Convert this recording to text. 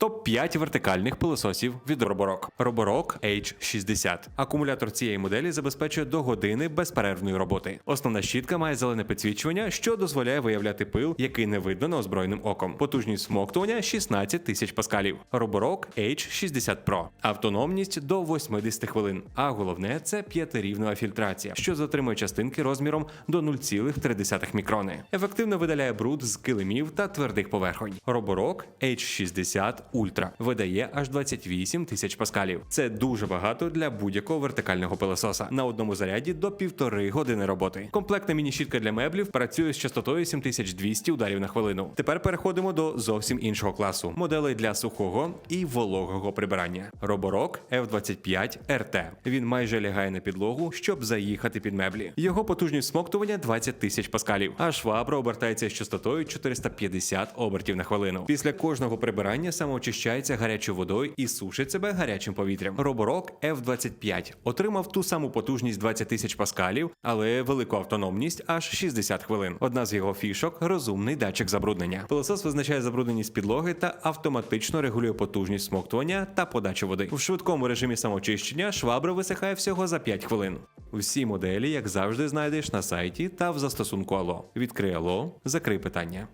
Топ 5 вертикальних пилососів від Roborock. Roborock H60. Акумулятор цієї моделі забезпечує до години безперервної роботи. Основна щітка має зелене підсвічування, що дозволяє виявляти пил, який не видно неозброєним оком. Потужність смоктування 16 тисяч паскалів. Roborock H60 Pro. Автономність до 80 хвилин. А головне це п'ятирівнева фільтрація, що затримує частинки розміром до 0,3 мікрони. Ефективно видаляє бруд з килимів та твердих поверхонь. Roborock H60 Ultra видає аж 28 тисяч паскалів. Це дуже багато для будь-якого вертикального пилососа. На одному заряді до півтори години роботи. Комплектна міні-щітка для меблів працює з частотою 7200 ударів на хвилину. Тепер переходимо до зовсім іншого класу моделей для сухого і вологого прибирання. Roborock F25 RT. Він майже лягає на підлогу, щоб заїхати під меблі. Його потужність смоктування 20 тисяч паскалів, а швабра обертається з частотою 450 обертів на хвилину. Після кожного прибирання самоочищається гарячою водою і сушить себе гарячим повітрям. Roborock F25 отримав ту саму потужність 20 тисяч паскалів, але велику автономність аж 60 хвилин. Одна з його фішок розумний датчик забруднення. Пилосос визначає забрудненість підлоги та автоматично регулює потужність смоктування та подачу води. В швидкому режимі самоочищення швабра висихає всього за 5 хвилин. Всі моделі, як завжди, знайдеш на сайті та в застосунку Allo. Відкрий Allo, закрий питання.